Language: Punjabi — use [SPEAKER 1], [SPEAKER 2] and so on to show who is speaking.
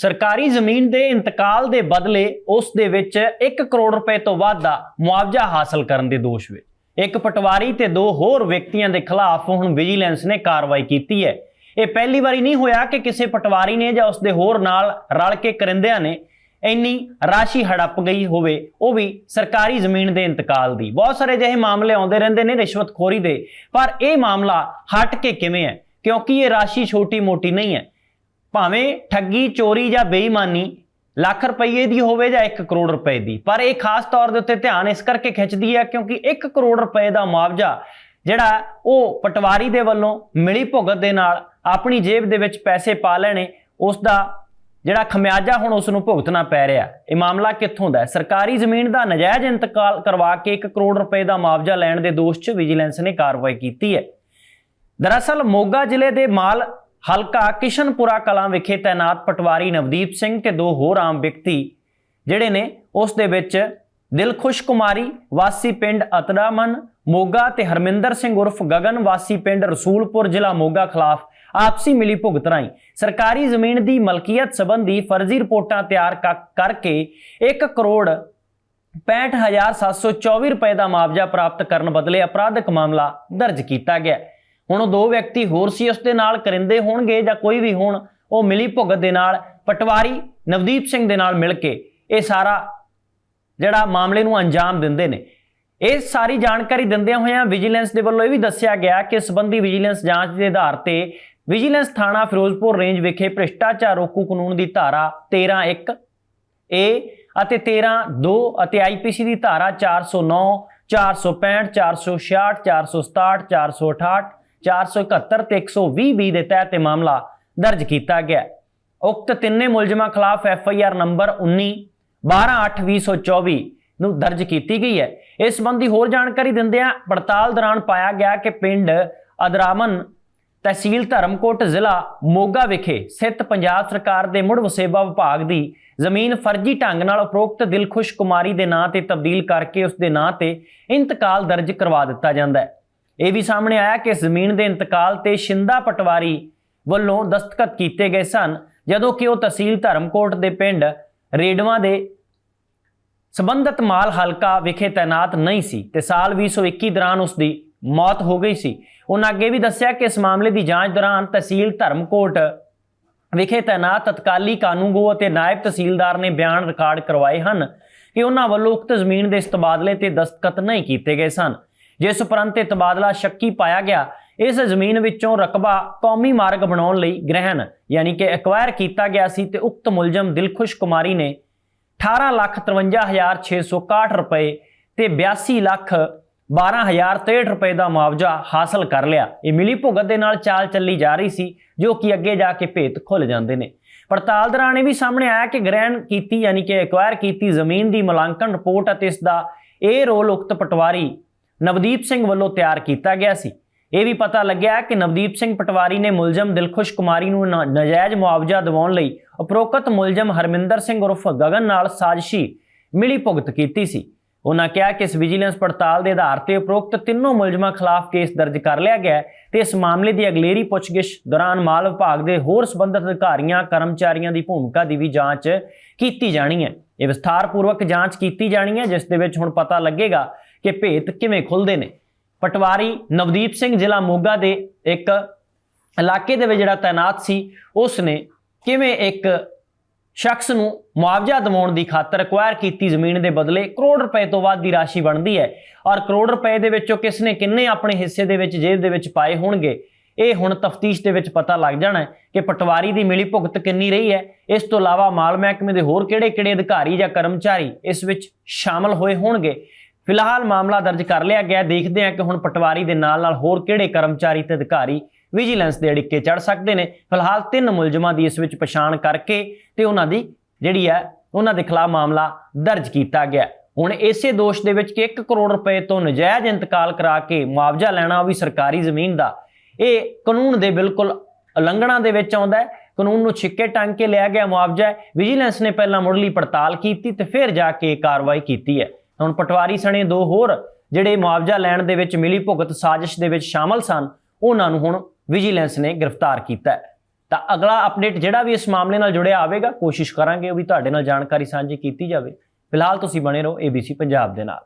[SPEAKER 1] ਸਰਕਾਰੀ ਜ਼ਮੀਨ ਦੇ ਇੰਤਕਾਲ ਦੇ ਬਦਲੇ ਉਸ ਦੇ ਵਿੱਚ 1 ਕਰੋੜ ਰੁਪਏ ਤੋਂ ਵੱਧ ਦਾ ਮੁਆਵਜ਼ਾ ਹਾਸਲ ਕਰਨ ਦੇ ਦੋਸ਼ ਵਿੱਚ। ਇੱਕ ਪਟਵਾਰੀ ਤੇ ਦੋ ਹੋਰ ਵਿਅਕਤੀਆਂ ਦੇ ਖਿਲਾਫ ਹੁਣ ਵਿਜੀਲੈਂਸ ਨੇ ਕਾਰਵਾਈ ਕੀਤੀ ਹੈ। ਇਹ ਪਹਿਲੀ ਵਾਰੀ ਨਹੀਂ ਹੋਇਆ ਕਿ ਕਿਸੇ ਪਟਵਾਰੀ ਨੇ ਜਾਂ ਉਸ ਦੇ ਹੋਰ ਨਾਲ ਰਲ ਕੇ ਕਰਿੰਦਿਆਂ ਨੇ ਇੰਨੀ ਰਾਸ਼ੀ ਹੜੱਪ ਗਈ ਹੋਵੇ, ਉਹ ਵੀ ਸਰਕਾਰੀ ਜ਼ਮੀਨ ਦੇ ਇੰਤਕਾਲ ਦੀ। ਬਹੁਤ ਸਾਰੇ ਅਜਿਹੇ ਮਾਮਲੇ ਆਉਂਦੇ ਰਹਿੰਦੇ ਨੇ ਰਿਸ਼ਵਤਖੋਰੀ ਦੇ, ਪਰ ਇਹ ਮਾਮਲਾ ਹਟ ਕੇ ਕਿਵੇਂ ਹੈ? ਕਿਉਂਕਿ ਇਹ ਰਾਸ਼ੀ ਛੋਟੀ-ਮੋਟੀ ਨਹੀਂ ਹੈ। ਭਾਵੇਂ ਠੱਗੀ, ਚੋਰੀ ਜਾਂ ਬੇਈਮਾਨੀ ਲੱਖ ਰੁਪਏ ਦੀ ਹੋਵੇ ਜਾਂ 1 ਕਰੋੜ ਰੁਪਏ ਦੀ, ਪਰ ਇਹ ਖਾਸ ਤੌਰ ਦੇ ਉੱਤੇ ਧਿਆਨ ਇਸ ਕਰਕੇ ਖਿੱਚਦੀ ਹੈ ਕਿਉਂਕਿ 1 ਕਰੋੜ ਰੁਪਏ ਦਾ ਮੁਆਵਜ਼ਾ ਜਿਹੜਾ ਉਹ ਪਟਵਾਰੀ ਦੇ ਵੱਲੋਂ ਮਿਲੀ ਭੁਗਤ ਦੇ ਨਾਲ ਆਪਣੀ ਜੇਬ ਦੇ ਵਿੱਚ ਪੈਸੇ ਪਾ ਲੈਣੇ, ਉਸ ਦਾ ਜਿਹੜਾ ਖਮਿਆਜਾ ਹੁਣ ਉਸ ਨੂੰ ਭੁਗਤਣਾ ਪੈ ਰਿਹਾ। ਇਹ ਮਾਮਲਾ ਕਿੱਥੋਂ ਦਾ ਹੈ? ਸਰਕਾਰੀ ਜ਼ਮੀਨ ਦਾ ਨਜਾਇਜ਼ ਇੰਤਕਾਲ ਕਰਵਾ ਕੇ 1 ਕਰੋੜ ਰੁਪਏ ਦਾ ਮੁਆਵਜ਼ਾ ਲੈਣ ਦੇ ਦੋਸ਼ 'ਚ ਵਿਜੀਲੈਂਸ ਨੇ ਕਾਰਵਾਈ ਕੀਤੀ ਹੈ। ਦਰਅਸਲ ਮੋਗਾ ਜ਼ਿਲ੍ਹੇ ਦੇ ਮਾਲ ਹਲਕਾ ਕਿਸ਼ਨਪੁਰਾ ਕਲਾਂ ਵਿਖੇ ਤਾਇਨਾਤ ਪਟਵਾਰੀ ਨਵਦੀਪ ਸਿੰਘ ਤੇ ਦੋ ਹੋਰ ਆਮ ਵਿਅਕਤੀ ਜਿਹੜੇ ਨੇ, ਉਸ ਦੇ ਵਿੱਚ ਦਿਲਖੁਸ਼ ਕੁਮਾਰੀ, ਵਾਸੀ ਪਿੰਡ ਅਤਰਾਮਨ, ਮੋਗਾ ਤੇ ਹਰਮਿੰਦਰ ਸਿੰਘ ਉਰਫ ਗਗਨ, ਵਾਸੀ ਪਿੰਡ ਰਸੂਲਪੁਰ, ਜ਼ਿਲ੍ਹਾ ਮੋਗਾ ਖਿਲਾਫ ਆਪਸੀ ਮਿਲੀ ਭੁਗਤ ਰਾਹੀਂ ਸਰਕਾਰੀ ਜ਼ਮੀਨ ਦੀ ਮਲਕੀਅਤ ਸੰਬੰਧੀ ਫਰਜ਼ੀ ਰਿਪੋਰਟਾਂ ਤਿਆਰ ਕ- ਕਰਕੇ 1 ਕਰੋੜ 65724 ਰੁਪਏ ਦਾ ਮੁਆਵਜ਼ਾ ਪ੍ਰਾਪਤ ਕਰਨ ਬਦਲੇ ਅਪਰਾਧਿਕ ਮਾਮਲਾ ਦਰਜ ਕੀਤਾ ਗਿਆ। ਹੁਣ ਉਹ ਦੋ ਵਿਅਕਤੀ ਹੋਰ ਸੀ, ਉਸ ਦੇ ਨਾਲ ਕਰਿੰਦੇ ਹੋਣਗੇ ਜਾਂ ਕੋਈ ਵੀ ਹੋਣ, ਉਹ ਮਿਲੀ ਭੁਗਤ ਦੇ ਨਾਲ, ਪਟਵਾਰੀ ਨਵਦੀਪ ਸਿੰਘ ਦੇ ਨਾਲ ਮਿਲ ਕੇ ਇਹ ਸਾਰਾ ਜਿਹੜਾ ਮਾਮਲੇ ਨੂੰ ਅੰਜਾਮ ਦਿੰਦੇ ਨੇ। ਇਹ ਸਾਰੀ ਜਾਣਕਾਰੀ ਦਿੰਦਿਆਂ ਹੋਇਆਂ ਵਿਜੀਲੈਂਸ ਦੇ ਵੱਲੋਂ ਇਹ ਵੀ ਦੱਸਿਆ ਗਿਆ ਕਿ ਸੰਬੰਧੀ ਵਿਜੀਲੈਂਸ ਜਾਂਚ ਦੇ ਆਧਾਰ ਤੇ ਵਿਜੀਲੈਂਸ ਥਾਣਾ ਫਿਰੋਜ਼ਪੁਰ ਰੇਂਜ ਵਿਖੇ ਭ੍ਰਿਸ਼ਟਾਚਾਰ ਰੋਕੂ ਕਾਨੂੰਨ ਦੀ ਧਾਰਾ 13.1 ਏ ਅਤੇ 13.2 ਅਤੇ ਆਈਪੀਸੀ ਦੀ ਧਾਰਾ 409 465 466 467 468 471 ਤੇ 120 ਬੀ ਦੇ ਤਹਿਤ ਇਹ ਮਾਮਲਾ ਦਰਜ ਕੀਤਾ ਗਿਆ। ਉਕਤ ਤਿੰਨੇ ਮੁਲਜ਼ਮਾਂ ਖਿਲਾਫ ਐਫ ਆਈ ਆਰ ਨੰਬਰ 19 12/8/2024 ਨੂੰ ਦਰਜ ਕੀਤੀ ਗਈ ਹੈ। ਇਸ ਸੰਬੰਧੀ ਹੋਰ ਜਾਣਕਾਰੀ ਦਿੰਦਿਆਂ ਪੜਤਾਲ ਦੌਰਾਨ ਪਾਇਆ ਗਿਆ ਕਿ ਪਿੰਡ ਅਦਰਾਮਨ ਤਹਿਸੀਲ ਧਰਮਕੋਟ ਜ਼ਿਲ੍ਹਾ ਮੋਗਾ ਵਿਖੇ ਸਥਿਤ ਪੰਜਾਬ ਸਰਕਾਰ ਦੇ ਮੁੜ ਵਸੇਬਾ ਵਿਭਾਗ ਦੀ ਜ਼ਮੀਨ ਫਰਜ਼ੀ ਢੰਗ ਨਾਲ ਉਪਰੋਕਤ ਦਿਲਖੁਸ਼ ਕੁਮਾਰੀ ਦੇ ਨਾਂ ਤੇ ਤਬਦੀਲ ਕਰਕੇ ਉਸ ਦੇ ਨਾਂ ਤੇ ਇੰਤਕਾਲ ਦਰਜ ਕਰਵਾ ਦਿੱਤਾ ਜਾਂਦਾ ਹੈ। ਇਹ ਵੀ ਸਾਹਮਣੇ ਆਇਆ ਕਿ ਜ਼ਮੀਨ ਦੇ ਇੰਤਕਾਲ ਤੇ ਸ਼ਿੰਦਾ ਪਟਵਾਰੀ ਵੱਲੋਂ ਦਸਤਖਤ ਕੀਤੇ ਗਏ ਸਨ, ਜਦੋਂ ਕਿ ਉਹ ਤਹਿਸੀਲ ਧਰਮਕੋਟ ਦੇ ਪਿੰਡ ਰੇਡਵਾ ਦੇ ਸਬੰਧਤ ਮਾਲ ਹਲਕਾ ਵਿਖੇ ਤਾਇਨਾਤ ਨਹੀਂ ਸੀ ਤੇ ਸਾਲ 2021 ਦੌਰਾਨ ਉਸ ਦੀ ਮੌਤ ਹੋ ਗਈ ਸੀ। ਉਹਨਾਂ ਅੱਗੇ ਵੀ ਦੱਸਿਆ ਕਿ ਇਸ ਮਾਮਲੇ ਦੀ ਜਾਂਚ ਦੌਰਾਨ ਤਹਿਸੀਲ ਧਰਮਕੋਟ ਵਿਖੇ ਤਾਇਨਾਤ ਤਤਕਾਲੀ ਕਾਨੂੰਗੋ ਅਤੇ ਨਾਇਬ ਤਹਿਸੀਲਦਾਰ ਨੇ ਬਿਆਨ ਰਿਕਾਰਡ ਕਰਵਾਏ ਹਨ ਕਿ ਉਹਨਾਂ ਵੱਲੋਂ ਉਕਤ ਜ਼ਮੀਨ ਦੇ ਇਸ ਤਬਾਦਲੇ ਤੇ ਦਸਤਖਤ ਨਹੀਂ ਕੀਤੇ ਗਏ ਸਨ। ਜਿਸ ਉਪਰੰਤ ਇਹ ਤਬਾਦਲਾ ਸ਼ੱਕੀ ਪਾਇਆ ਗਿਆ, ਇਸ ਜ਼ਮੀਨ ਵਿੱਚੋਂ ਰਕਬਾ ਕੌਮੀ ਮਾਰਗ ਬਣਾਉਣ ਲਈ ਗ੍ਰਹਿਣ, ਯਾਨੀ ਕਿ ਐਕਵਾਇਰ ਕੀਤਾ ਗਿਆ ਸੀ ਤੇ ਉਕਤ ਮੁਲਜ਼ਮ ਦਿਲਖੁਸ਼ ਕੁਮਾਰੀ ਨੇ 1853661 ਰੁਪਏ ਤੇ 82 ਲੱਖ 12063 ਰੁਪਏ ਦਾ ਮੁਆਵਜ਼ਾ ਹਾਸਲ ਕਰ ਲਿਆ। ਇਹ ਮਿਲੀ ਭੁਗਤ ਦੇ ਨਾਲ ਚਾਲ ਚੱਲੀ ਜਾ ਰਹੀ ਸੀ, ਜੋ ਕਿ ਅੱਗੇ ਜਾ ਕੇ ਭੇਤ ਖੁੱਲ ਜਾਂਦੇ ਨੇ। ਪੜਤਾਲ ਦੌਰਾਨ ਇਹ ਵੀ ਸਾਹਮਣੇ ਆਇਆ ਕਿ ਗ੍ਰਹਿਣ ਕੀਤੀ, ਯਾਨੀ ਕਿ ਐਕਵਾਇਰ ਕੀਤੀ ਜ਼ਮੀਨ ਦੀ ਮੁਲਾਂਕਣ ਰਿਪੋਰਟ ਅਤੇ ਇਸ ਦਾ ਇਹ ਰੋਲ ਉਕਤ ਪਟਵਾਰੀ ਨਵਦੀਪ ਸਿੰਘ ਵੱਲੋਂ ਤਿਆਰ ਕੀਤਾ ਗਿਆ ਸੀ। ਇਹ ਵੀ ਪਤਾ ਲੱਗਿਆ ਕਿ ਨਵਦੀਪ ਸਿੰਘ ਪਟਵਾਰੀ ਨੇ ਮੁਲਜ਼ਮ ਦਿਲਖੁਸ਼ ਕੁਮਾਰੀ ਨੂੰ ਨ- ਨਾਜਾਇਜ਼ ਮੁਆਵਜ਼ਾ ਦਿਵਾਉਣ ਲਈ ਉਪਰੋਕਤ ਮੁਲਜ਼ਮ ਹਰਮਿੰਦਰ ਸਿੰਘ ਉਰਫ ਗਗਨ ਨਾਲ ਸਾਜ਼ਿਸ਼ੀ ਮਿਲੀ ਭੁਗਤ ਕੀਤੀ ਸੀ। ਉਹਨਾਂ ਕਿਹਾ ਕਿ ਇਸ ਵਿਜੀਲੈਂਸ ਪੜਤਾਲ ਦੇ ਆਧਾਰ ਤੇ ਉਪਰੋਕਤ ਤਿੰਨੋਂ ਮੁਲਜ਼ਮਾਂ ਖਿਲਾਫ ਕੇਸ ਦਰਜ ਕਰ ਲਿਆ ਗਿਆ ਹੈ ਤੇ ਇਸ ਮਾਮਲੇ ਦੀ ਅਗਲੇਰੀ ਪੁੱਛਗਿੱਛ ਦੌਰਾਨ ਮਾਲ ਵਿਭਾਗ ਦੇ ਹੋਰ ਸੰਬੰਧਿਤ ਅਧਿਕਾਰੀਆਂ, ਕਰਮਚਾਰੀਆਂ ਦੀ ਭੂਮਿਕਾ ਦੀ ਵੀ ਜਾਂਚ ਕੀਤੀ ਜਾਣੀ ਹੈ। ਇਹ ਵਿਸਥਾਰਪੂਰਵਕ ਜਾਂਚ ਕੀਤੀ ਜਾਣੀ ਹੈ, ਜਿਸ ਦੇ ਵਿੱਚ ਹੁਣ ਪਤਾ ਲੱਗੇਗਾ ਕਿ ਭੇਤ ਕਿਵੇਂ ਖੁੱਲਦੇ ਨੇ? ਪਟਵਾਰੀ ਨਵਦੀਪ ਸਿੰਘ ਜ਼ਿਲ੍ਹਾ ਮੋਗਾ ਦੇ ਇੱਕ ਇਲਾਕੇ ਦੇ ਵਿੱਚ ਜਿਹੜਾ ਤਾਇਨਾਤ ਸੀ ਉਸ ਨੇ ਕਿਵੇਂ ਇੱਕ ਸ਼ਖਸ ਨੂੰ ਮੁਆਵਜ਼ਾ ਦਿਵਾਉਣ ਦੀ ਖਾਤਰ ਅਕਵਾਇਰ ਕੀਤੀ ਜ਼ਮੀਨ ਦੇ ਬਦਲੇ? ਕਰੋੜ ਰੁਪਏ ਤੋਂ ਵੱਧ ਦੀ ਰਾਸ਼ੀ ਬਣਦੀ ਹੈ। ਔਰ ਕਰੋੜ ਰੁਪਏ ਦੇ ਵਿੱਚੋਂ ਕਿਸ ਨੇ ਕਿੰਨੇ ਆਪਣੇ ਹਿੱਸੇ ਦੇ ਵਿੱਚ ਜੇਬ ਦੇ ਵਿੱਚ ਪਾਏ ਹੋਣਗੇ? ਇਹ ਹੁਣ ਤਫਤੀਸ਼ ਦੇ ਵਿੱਚ ਪਤਾ ਲੱਗ ਜਾਣਾ ਕਿ ਪਟਵਾਰੀ ਦੀ ਮਿਲੀ ਭੁਗਤ ਕਿੰਨੀ ਰਹੀ ਹੈ। ਇਸ ਤੋਂ ਇਲਾਵਾ ਮਾਲ ਮਹਿਕਮੇ ਦੇ ਹੋਰ ਕਿਹੜੇ-ਕਿਹੜੇ ਅਧਿਕਾਰੀ ਜਾਂ ਕਰਮਚਾਰੀ ਇਸ ਵਿੱਚ ਸ਼ਾਮਲ ਹੋਏ ਹੋਣਗੇ? ਫਿਲਹਾਲ ਮਾਮਲਾ ਦਰਜ ਕਰ ਲਿਆ ਗਿਆ ਦੇਖਦੇ ਹਾਂ ਕਿ ਹੁਣ ਪਟਵਾਰੀ ਦੇ ਨਾਲ-ਨਾਲ ਹੋਰ ਕਿਹੜੇ ਕਰਮਚਾਰੀ ਤੇ ਅਧਿਕਾਰੀ ਵਿਜੀਲੈਂਸ ਦੇ ਅੜਿੱਕੇ ਚੜ ਸਕਦੇ ਨੇ। ਫਿਲਹਾਲ ਤਿੰਨ ਮੁਲਜ਼ਮਾਂ ਦੀ ਇਸ ਵਿੱਚ ਪਛਾਣ ਕਰਕੇ ਤੇ ਉਹਨਾਂ ਦੀ ਜਿਹੜੀ ਹੈ, ਉਹਨਾਂ ਦੇ ਖਿਲਾਫ ਮਾਮਲਾ ਦਰਜ ਕੀਤਾ ਗਿਆ ਹੁਣ ਇਸੇ ਦੋਸ਼ ਦੇ ਵਿੱਚ ਕਿ 1 ਕਰੋੜ ਰੁਪਏ ਤੋਂ ਨਜਾਇਜ਼ ਇੰਤਕਾਲ ਕਰਾ ਕੇ ਮੁਆਵਜ਼ਾ ਲੈਣਾ ਉਹ ਵੀ ਸਰਕਾਰੀ ਜ਼ਮੀਨ ਦਾ। ਇਹ ਕਾਨੂੰਨ ਦੇ ਬਿਲਕੁਲ ਉਲੰਘਣਾ ਦੇ ਵਿੱਚ ਆਉਂਦਾ ਹੈ। ਕਾਨੂੰਨ ਨੂੰ ਛਿੱਕੇ ਟੰਗ ਕੇ ਲਿਆ ਗਿਆ ਮੁਆਵਜ਼ਾ ਵਿਜੀਲੈਂਸ ਨੇ ਪਹਿਲਾਂ ਮੁੱਢਲੀ ਪੜਤਾਲ ਕੀਤੀ ਤੇ ਫਿਰ ਜਾ ਕੇ ਕਾਰਵਾਈ ਕੀਤੀ ਹੈ। ਹੁਣ ਪਟਵਾਰੀ ਸਣੇ ਦੋ ਹੋਰ ਜਿਹੜੇ ਮੁਆਵਜ਼ਾ ਲੈਣ ਦੇ ਵਿੱਚ ਮਿਲੀ ਭੁਗਤ ਸਾਜ਼ਿਸ਼ ਦੇ ਵਿੱਚ ਸ਼ਾਮਲ ਸਨ, ਉਹਨਾਂ ਨੂੰ ਹੁਣ ਵਿਜੀਲੈਂਸ ਨੇ ਗ੍ਰਿਫਤਾਰ ਕੀਤਾ ਹੈ। ਤਾਂ ਅਗਲਾ ਅਪਡੇਟ ਜਿਹੜਾ ਵੀ ਇਸ ਮਾਮਲੇ ਨਾਲ ਜੁੜਿਆ ਆਵੇਗਾ, ਕੋਸ਼ਿਸ਼ ਕਰਾਂਗੇ ਉਹ ਵੀ ਤੁਹਾਡੇ ਨਾਲ ਜਾਣਕਾਰੀ ਸਾਂਝੀ ਕੀਤੀ ਜਾਵੇ। ਫਿਲਹਾਲ ਤੁਸੀਂ ਬਣੇ ਰਹੋ ABC ਪੰਜਾਬ ਦੇ ਨਾਲ।